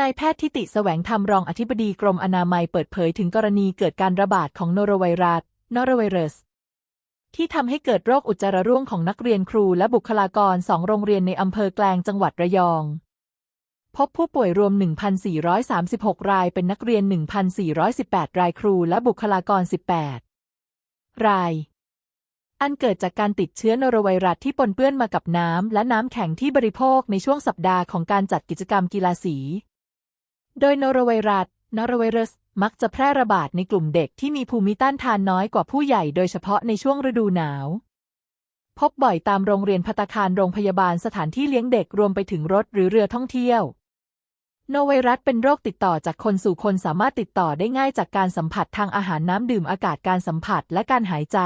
นายแพทย์ทิติแสวงธรรมรองอธิบดีกรมอนามัยเปิดเผยถึงกรณีเกิดการระบาดของโนโรไวรัสนอโรไวรัส ที่ทำให้เกิดโรคอุจจาระร่วงของนักเรียนครูและบุคลากรสองโรงเรียนในอำเภอแกลงจังหวัดระยอง พบผู้ป่วยรวม 1,436 รายเป็นนักเรียน 1,418 รายครูและบุคลากร 18 ราย อันเกิดจากการติดเชื้อโนโรไวรัสที่ปนเปื้อนมากับน้ำและน้ำแข็งที่บริโภคในช่วงสัปดาห์ของการจัดกิจกรรมกีฬาสี โดยโนโรไวรัสนอโรไวรัส มักจะแพร่ระบาดในกลุ่มเด็กที่มีภูมิต้านทานน้อยกว่าผู้ใหญ่โดยเฉพาะในช่วงฤดูหนาว พบบ่อยตามโรงเรียนพัตคารโรงพยาบาลสถานที่เลี้ยงเด็กรวมไปถึงรถหรือเรือท่องเที่ยว โนไวรัสเป็นโรคติดต่อจากคนสู่คนสามารถติดต่อได้ง่ายจากการสัมผัสทางอาหารน้ำดื่มอากาศการสัมผัสและการหายใจ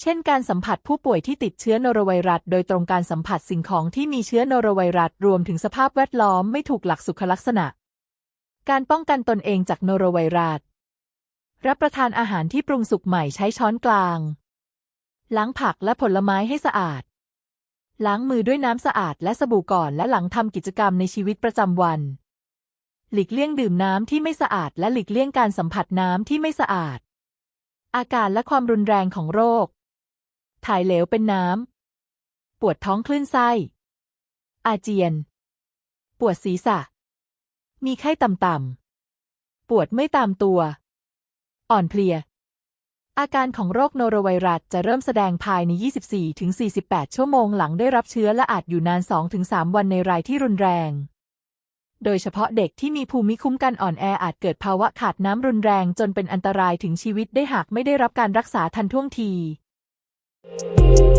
เช่นการสัมผัสผู้ป่วยที่ติดเชื้อโนโรไวรัส โดยตรงการสัมผัสสิ่งของที่มีเชื้อโนโรไวรัส รวมถึงสภาพแวดล้อมไม่ถูกหลักสุขลักษณะ การป้องกันตนเองจากโนโรไวรัส รับประทานอาหารที่ปรุงสุกใหม่ใช้ช้อนกลาง ล้างผักและผลไม้ให้สะอาด ล้างมือด้วยน้ำสะอาดและสบู่ก่อนและหลังทำกิจกรรมในชีวิตประจำวัน หลีกเลี่ยงดื่มน้ำที่ไม่สะอาด และหลีกเลี่ยงการสัมผัสน้ำที่ไม่สะอาด อาการและความรุนแรงของโรค ถ่ายเหลวเป็นน้ำ ปวดท้องคลื่นไส้ อาเจียน ปวดศีรษะ มีไข้ต่ำๆ ปวดไม่ตามตัว อ่อนเพลีย อาการของโรคโนโรไวรัสจะเริ่มแสดงภายใน 24-48 ชั่วโมงหลังได้รับเชื้อและอาจอยู่นาน 2-3 วันในรายที่รุนแรง โดยเฉพาะเด็กที่มีภูมิคุ้มกันอ่อนแออาจเกิดภาวะขาดน้ำรุนแรงจนเป็นอันตรายถึงชีวิตได้หากไม่ได้รับการรักษาทันท่วงที Thank you.